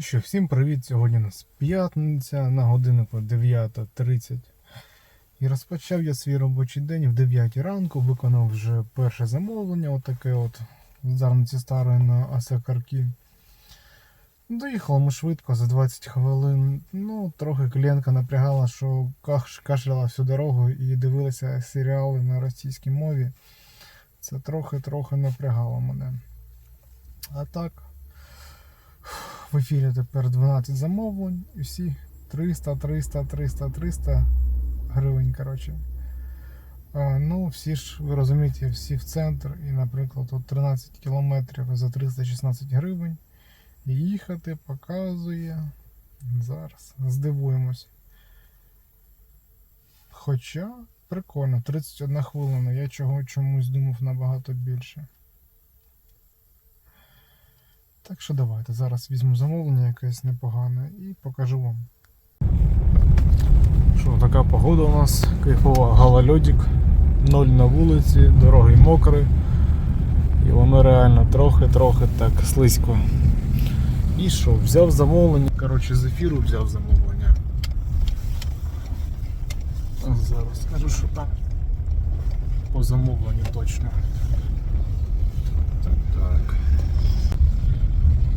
Що, всім привіт! Сьогодні у нас п'ятниця на годиннику 9.30. І розпочав я свій робочий день в 9 ранку, виконав вже перше замовлення, отаке от з Дарниці старої на Асе Каркі. Доїхали ми швидко за 20 хвилин. Ну, трохи клієнтка напрягала, що каш- кашляла всю дорогу і дивилася серіали на російській мові. Це трохи-трохи напрягало мене. А так, в ефірі тепер 12 замовлень і всі 300, 300, 300, 300 гривень. коротше. Ну, всі ж, ви розумієте, всі в центр. І, наприклад, тут 13 кілометрів за 316 гривень. Їхати показує. Зараз здивуємось. Хоча прикольно, 31 хвилина. Я чого чомусь думав набагато більше. Так що давайте зараз візьму замовлення якесь непогане і покажу вам. Що, така погода у нас кайфова галальодик, ноль на вулиці, дороги мокрі. І воно реально трохи-трохи так слизько. І що, взяв замовлення. Коротше, з ефіру взяв замовлення. Зараз скажу, що там по замовленню точно. Так, так.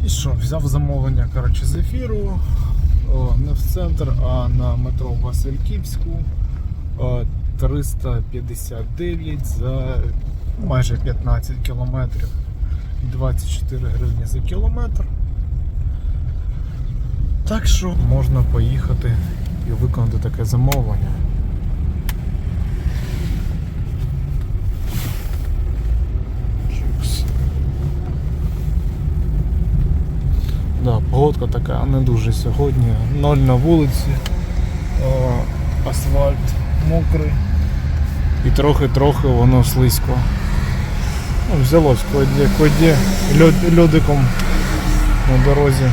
І що, взяв замовлення коротше, з ефіру. О, не в центр, а на метро Васильківську. О, 359 за майже 15 кілометрів. 24 гривні за кілометр. Так що можна поїхати і виконати таке замовлення. Чікс. Да, погодка така не дуже сьогодні. Ноль на вулиці, асфальт мокрий і трохи-трохи воно слизько. Ну, взялось кладі льод, льодиком на дорозі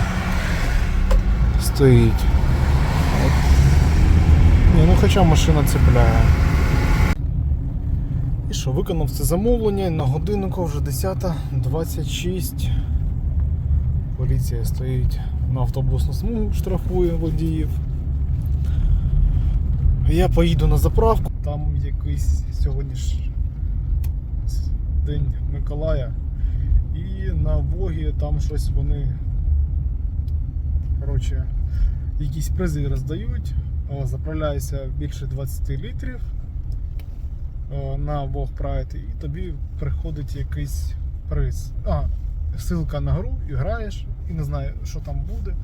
стоїть. От. Ні, ну хоча машина цепляє. І що, виконав це замовлення на годиннику вже 10.26. Поліція стоїть на автобусну смугу, штрафує водіїв. Я поїду на заправку. Там якийсь сьогодні ж День Миколая. І на Вогі там щось вони. Коротше, якісь призи роздають. О, Заправляюся більше 20 літрів на Вог Pride і тобі приходить якийсь приз. А, ссылка на гру, і граєш, і не знаю, що там буде.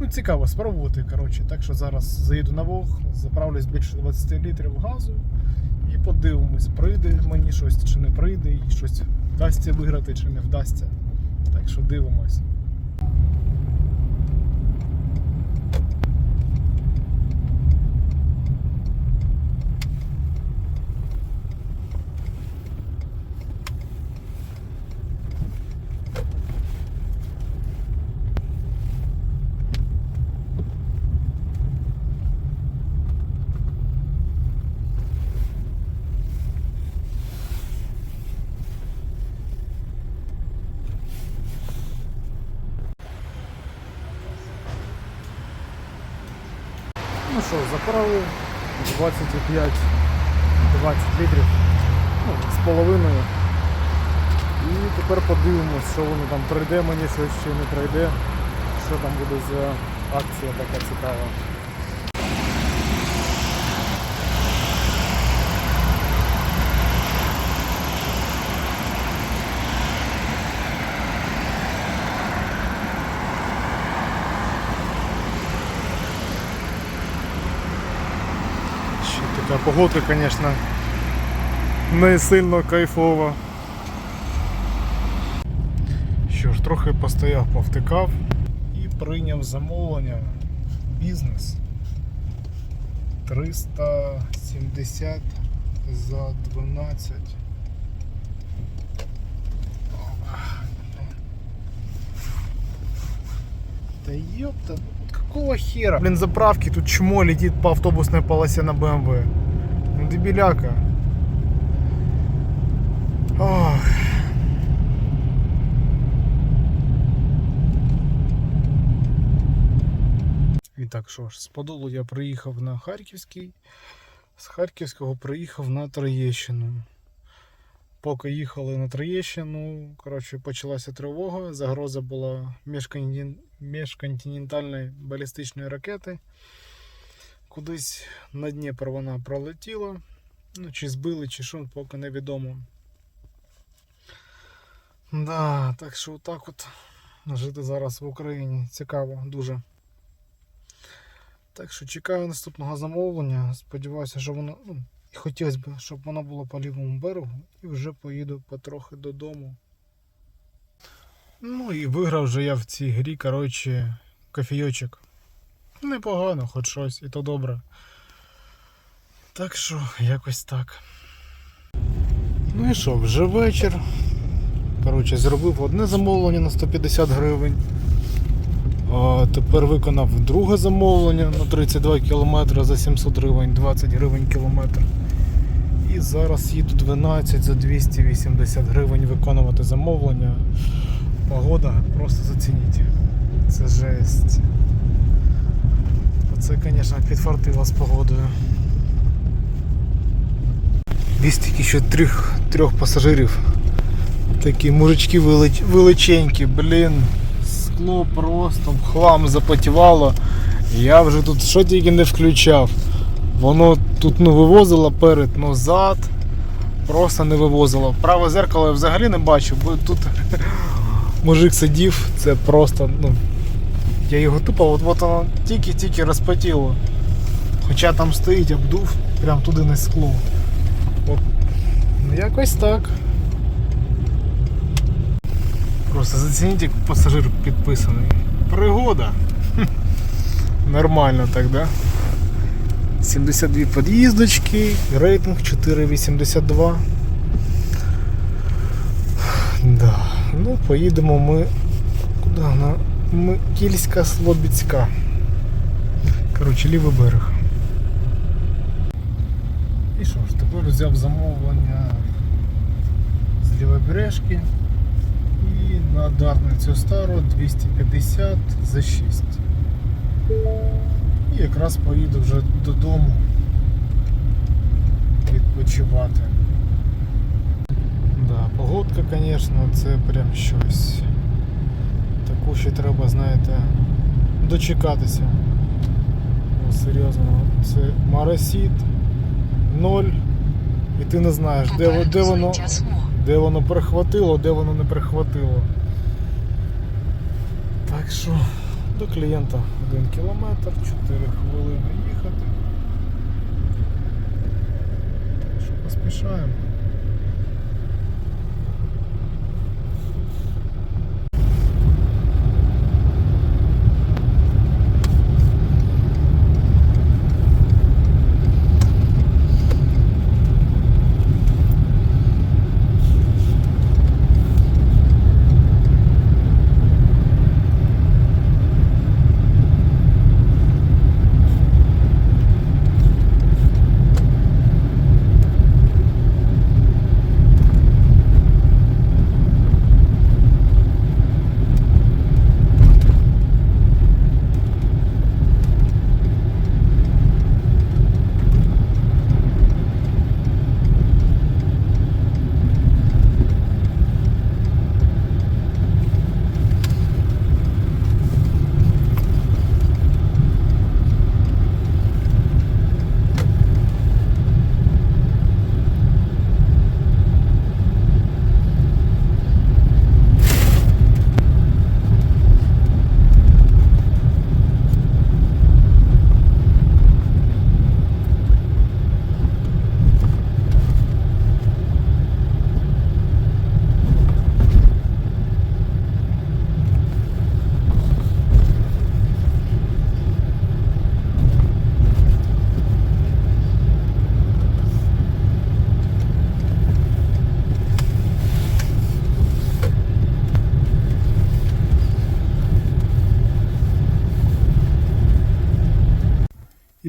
Ну, цікаво спробувати. коротше. Так що зараз заїду на Вог, заправлюсь більше 20 літрів газу і подивимось, прийде мені щось чи не прийде, і щось вдасться виграти чи не вдасться. Так що дивимось. Ну що, заправив 25 20 літрів ну, з половиною. І тепер подивимось, що воно там прийде мені, щось чи не пройде, Що там буде за акція така цікава. Ще така погодка, звісно, не сильно кайфова. Що ж, трохи постояв, повтикав і прийняв замовлення бізнес 370 за 12. Да ёпта, какого хера? Блин, заправки, тут чмо летит по автобусной полосе на БМВ. Дебиляка. Ох. так, що ж, з Подолу я приїхав на Харківський, з Харківського приїхав на Троєщину. Поки їхали на Троєщину, коротше, почалася тривога. Загроза була міжконтинентальної балістичної ракети. Кудись на Дніпр вона пролетіла. Ну, чи збили, чи що, поки невідомо. Да, так що так от жити зараз в Україні цікаво дуже. Так що чекаю наступного замовлення. Сподіваюся, що воно. Ну, і хотілося б, щоб воно було по лівому берегу, і вже поїду потрохи додому. Ну і виграв же я в цій грі, коротше, кофійочок. Непогано, хоч щось, і то добре. Так що, якось так. Ну і що, вже вечір. Коротше, зробив одне замовлення на 150 гривень. А тепер виконав друге замовлення на 32 км за 700 гривень, 20 гривень кілометр. І зараз їду 12 за 280 гривень виконувати замовлення. Погода просто зацініть. Це жесть. Оце, звісно, підфартило з погодою. Віз тільки що трьох, трьох пасажирів. Такі мужички велич, величенькі, блін. Скло просто хлам запотівало. Я вже тут що тільки не включав. Воно тут ну, вивозило перед, ну зад. Просто не вивозило. Праве зеркало я взагалі не бачив, бо тут мужик сидів, це просто, ну. Я його тупо, от, от воно тільки-тільки розпотіло. Хоча там стоїть, обдув, прям туди не скло. От, ну якось так. Просто зацініть, як пасажир підписаний. Пригода. Нормально так, да? 72 під'їздочки, рейтинг 4,82. Да. Ну, поїдемо ми. Куди? На Микільська Слобідська. Коротше, лівий берег. І що ж, тепер взяв замовлення з лівої бережки і на Дарницю стару 250 за 6. І якраз поїду вже додому відпочивати. Да, погодка, звісно, це прям щось. Таку ще треба, знаєте, дочекатися. Ну, серйозно, це марасіт, ноль, і ти не знаєш, де, де воно. Де воно прихватило, де воно не прихватило. Так що до клієнта 1 кілометр, 4 хвилини їхати. Так що поспішаємо.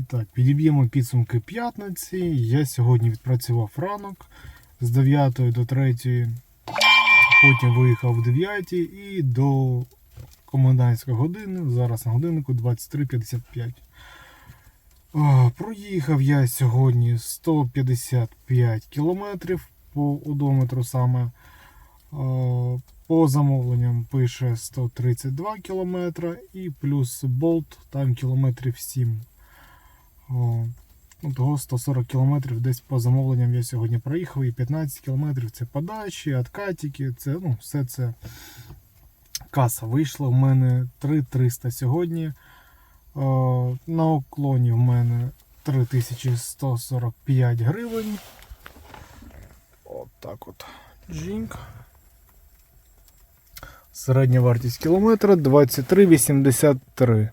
Так, підіб'ємо підсумки п'ятниці. Я сьогодні відпрацював ранок з 9 до 3, потім виїхав в 9 і до комендантської години. Зараз на годиннику 23.55. Проїхав я сьогодні 155 кілометрів по одометру саме. По замовленням пише 132 кілометра і плюс болт там кілометрів 7. Ну, того 140 кілометрів десь по замовленням я сьогодні проїхав, і 15 кілометрів це подачі, откатики, це, ну, все це каса вийшла. В мене 3300 сьогодні. На уклоні в мене 3145 гривень. От так от. Джінк. Середня вартість кілометра 23,83.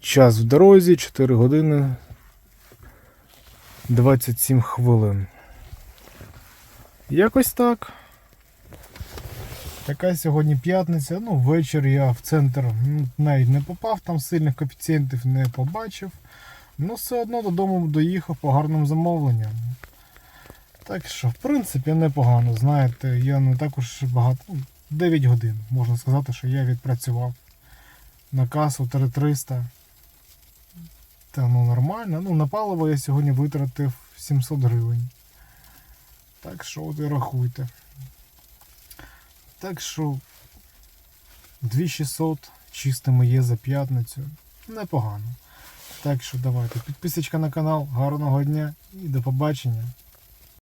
Час в дорозі 4 години 27 хвилин. Якось так. Така сьогодні п'ятниця. Ну, ввечері я в центр ну, навіть не попав, там сильних коефіцієнтів не побачив. Ну, все одно додому доїхав по гарним замовленням. Так що, в принципі, непогано. Знаєте, я не також багато. ну, 9 годин, можна сказати, що я відпрацював на касу 3300. Та воно нормально. Ну, на паливо я сьогодні витратив 700 гривень. Так що от і рахуйте. Так що 2600 чистимо є за п'ятницю. Непогано. Так що давайте. Підписочка на канал. Гарного дня і до побачення.